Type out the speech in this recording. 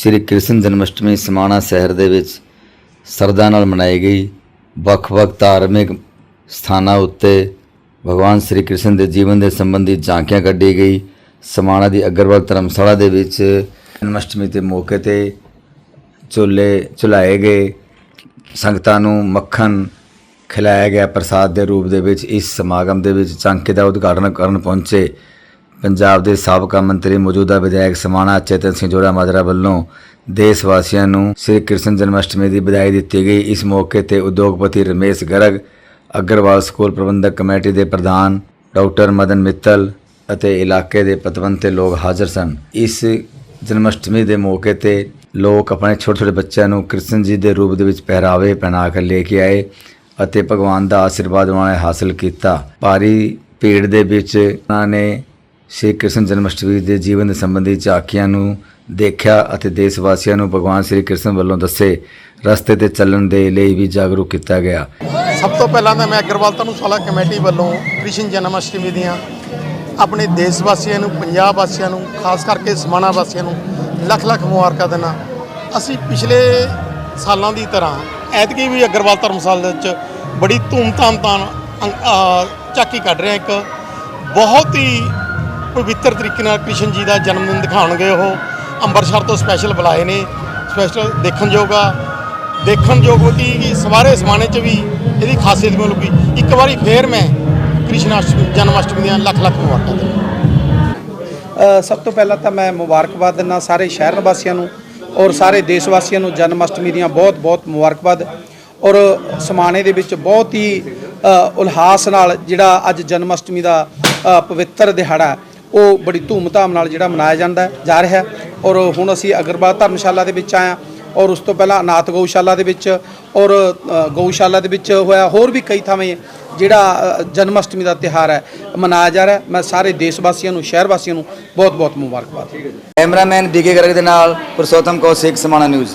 ਸ੍ਰੀ ਕ੍ਰਿਸ਼ਨ ਜਨਮਸ਼ਟਮੀ ਸਮਾਣਾ ਸ਼ਹਿਰ ਦੇ ਵਿੱਚ ਸਰਦਾ ਨਾਲ ਮਨਾਈ ਗਈ। ਵੱਖ-ਵੱਖ ਧਾਰਮਿਕ ਸਥਾਨਾਂ ਉੱਤੇ ਭਗਵਾਨ ਸ੍ਰੀ ਕ੍ਰਿਸ਼ਨ ਦੇ ਜੀਵਨ ਦੇ ਸੰਬੰਧੀ ਝਾਂਕੀਆਂ ਕੱਢੀ ਗਈ। ਸਮਾਣਾ ਦੀ ਅਗਰਵਾਲ ਧਰਮਸ਼ਾਲਾ ਦੇ ਵਿੱਚ ਜਨਮਸ਼ਟਮੀ ਦੇ ਮੌਕੇ ਤੇ ਝੂਲੇ ਝੁਲਾਏ ਗਏ। ਸੰਗਤਾਂ ਨੂੰ ਮੱਖਣ ਖਿਲਾਇਆ ਗਿਆ। ਪ੍ਰਸਾਦ ਦੇ ਰੂਪ ਦੇ ਵਿੱਚ ਇਸ ਸਮਾਗਮ ਦੇ ਵਿੱਚ ਝਾਂਕੀ ਦਾ ਉਦਘਾਟਨ ਕਰਨ ਪਹੁੰਚੇ। ਪੰਜਾਬ ਦੇ ਸਾਬਕਾ ਮੰਤਰੀ ਮੌਜੂਦਾ ਵਿਧਾਇਕ ਸਮਾਣਾ ਚੇਤਨ ਸਿੰਘ ਜੋੜਾ ਮਾਜਰਾ ਵੱਲੋਂ ਦੇਸ਼ ਵਾਸੀਆਂ ਨੂੰ ਸ੍ਰੀ ਕ੍ਰਿਸ਼ਨ ਜਨਮਸ਼ਟਮੀ ਦੀ ਵਧਾਈ ਦਿੱਤੀ ਗਈ। ਇਸ ਮੌਕੇ ਤੇ ਉਦਯੋਗਪਤੀ ਰਮੇਸ਼ ਗਰਗ, ਅਗਰਵਾਲ ਸਕੂਲ ਪ੍ਰਬੰਧਕ ਕਮੇਟੀ ਦੇ ਪ੍ਰਧਾਨ ਡਾਕਟਰ ਮਦਨ ਮਿੱਤਲ ਅਤੇ ਇਲਾਕੇ ਦੇ ਪਤਵੰਤੇ ਲੋਕ ਹਾਜ਼ਰ ਸਨ। ਇਸ ਜਨਮਸ਼ਟਮੀ ਦੇ ਮੌਕੇ ਤੇ ਲੋਕ ਆਪਣੇ ਛੋਟੇ ਛੋਟੇ ਬੱਚਿਆਂ ਨੂੰ ਕ੍ਰਿਸ਼ਨ ਜੀ ਦੇ ਰੂਪ ਦੇ ਵਿੱਚ ਪਹਿਰਾਵੇ ਪਹਿਨਾ ਕੇ ਲੈ ਕੇ ਆਏ ਅਤੇ ਭਗਵਾਨ ਦਾ ਆਸ਼ੀਰਵਾਦ ਉਹਨਾਂ ਨੇ ਹਾਸਲ ਕੀਤਾ। ਭਾਰੀ ਭੀੜ ਦੇ ਵਿੱਚ ਉਹਨਾਂ ਨੇ ਸ਼੍ਰੀ ਕ੍ਰਿਸ਼ਨ ਜਨਮਸ਼ਟਮੀ ਦੇ ਜੀਵਨ ਦੇ ਸੰਬੰਧੀ ਝਾਕੀਆਂ ਨੂੰ ਦੇਖਿਆ ਅਤੇ ਦੇਸ਼ ਵਾਸੀਆਂ ਨੂੰ ਭਗਵਾਨ ਸ਼੍ਰੀ ਕ੍ਰਿਸ਼ਨ ਵੱਲੋਂ ਦੱਸੇ ਰਸਤੇ ਤੇ ਚੱਲਣ ਦੇ ਲਈ ਵੀ ਜਾਗਰੂਕ ਕੀਤਾ ਗਿਆ। ਸਭ ਤੋਂ ਪਹਿਲਾਂ ਤਾਂ ਮੈਂ ਅਗਰਵਾਲ ਧਰਮਸ਼ਾਲਾ ਕਮੇਟੀ ਵੱਲੋਂ ਕ੍ਰਿਸ਼ਨ ਜਨਮ ਅਸ਼ਟਮੀ ਦੀਆਂ ਆਪਣੇ ਦੇਸ਼ ਵਾਸੀਆਂ ਨੂੰ, ਪੰਜਾਬ ਵਾਸੀਆਂ ਨੂੰ, ਖਾਸ ਕਰਕੇ ਸਮਾਣਾ ਵਾਸੀਆਂ ਨੂੰ ਲੱਖ ਲੱਖ ਮੁਬਾਰਕਾਂ ਦਿੰਦਾ। ਅਸੀਂ ਪਿਛਲੇ ਸਾਲਾਂ ਦੀ ਤਰ੍ਹਾਂ ਐਤਕੀ ਵੀ ਅਗਰਵਾਲ ਧਰਮਸ਼ਾਲਾ ਦੇ ਵਿੱਚ ਬੜੀ ਧੂਮਧਾਮ ਨਾਲ ਝਾਕੀ ਕੱਢ ਰਹੇ ਹਾਂ। ਇੱਕ ਬਹੁਤ ਹੀ ਪਵਿੱਤਰ ਤਰੀਕੇ ਨਾਲ ਕ੍ਰਿਸ਼ਨ ਜੀ ਦਾ ਜਨਮ ਦਿਨ ਦਿਖਾਉਣਗੇ ਉਹ। ਅੰਮ੍ਰਿਤਸਰ ਤੋਂ ਸਪੈਸ਼ਲ ਬੁਲਾਏ ਨੇ। ਸਪੈਸ਼ਲ ਦੇਖਣਯੋਗ ਆ। ਦੇਖਣਯੋਗ ਕਿ ਕਿ ਸਵਾਰੇ ਸਮਾਨੇ ਚ ਵੀ ਇਹਦੀ ਖਾਸੀਅਤ ਮਿਲੂਗੀ। ਇੱਕ ਵਾਰੀ ਫੇਰ ਮੈਂ ਕ੍ਰਿਸ਼ਨ ਅਸ਼ਟਮੀ, ਜਨਮ ਅਸ਼ਟਮੀ ਦੀਆਂ ਲੱਖ ਲੱਖ ਮੁਬਾਰਕਾਂ ਦਿੰਦਾ ਸਭ ਤੋਂ ਪਹਿਲਾਂ ਤਾਂ ਮੈਂ ਮੁਬਾਰਕਬਾਦ ਦਿੰਦਾ ਸਾਰੇ ਸ਼ਹਿਰ ਵਾਸੀਆਂ ਨੂੰ ਔਰ ਸਾਰੇ ਦੇਸ਼ ਵਾਸੀਆਂ ਨੂੰ ਜਨਮ ਅਸ਼ਟਮੀ ਦੀਆਂ ਬਹੁਤ-ਬਹੁਤ ਮੁਬਾਰਕਬਾਦ। ਔਰ ਸਮਾਣੇ ਦੇ ਵਿੱਚ ਬਹੁਤ ਹੀ ਉਲਹਾਸ ਨਾਲ ਜਿਹੜਾ ਅੱਜ ਜਨਮ ਅਸ਼ਟਮੀ ਦਾ ਪਵਿੱਤਰ ਦਿਹਾੜਾ ਉਹ ਬੜੀ ਧੂਮਧਾਮ ਨਾਲ ਜਿਹੜਾ ਮਨਾਇਆ ਜਾਂਦਾ ਜਾ ਰਿਹਾ ਔਰ ਹੁਣ ਅਸੀਂ ਅਗਰਵਾਲ ਧਰਮਸ਼ਾਲਾ ਦੇ ਵਿੱਚ ਆਇਆ ਔਰ ਉਸ ਤੋਂ ਪਹਿਲਾਂ ਅਨਾਥ ਗਊਸ਼ਾਲਾ ਦੇ ਵਿੱਚ ਔਰ ਗਊਸ਼ਾਲਾ ਦੇ ਵਿੱਚ ਹੋਇਆ ਹੋਰ ਵੀ ਕਈ ਥਾਵੇਂ ਜਿਹੜਾ ਅ, ਜਨਮ ਅਸ਼ਟਮੀ ਦਾ ਤਿਹਾਰ ਹੈ ਮਨਾਇਆ ਜਾ ਰਿਹਾ ਮੈਂ ਸਾਰੇ ਦੇਸ਼ ਵਾਸੀਆਂ ਨੂੰ ਸ਼ਹਿਰ ਵਾਸੀਆਂ ਨੂੰ ਬਹੁਤ ਬਹੁਤ ਮੁਬਾਰਕਬਾਦ। ਕੈਮਰਾਮੈਨ ਬੀਕੇ ਗਰਗ ਦੇ ਨਾਲ ਪੁਰਸ਼ੋਤਮ ਕੌਸ਼ਿਕ ਸਮਾਣਾ ਨਿਊਜ਼।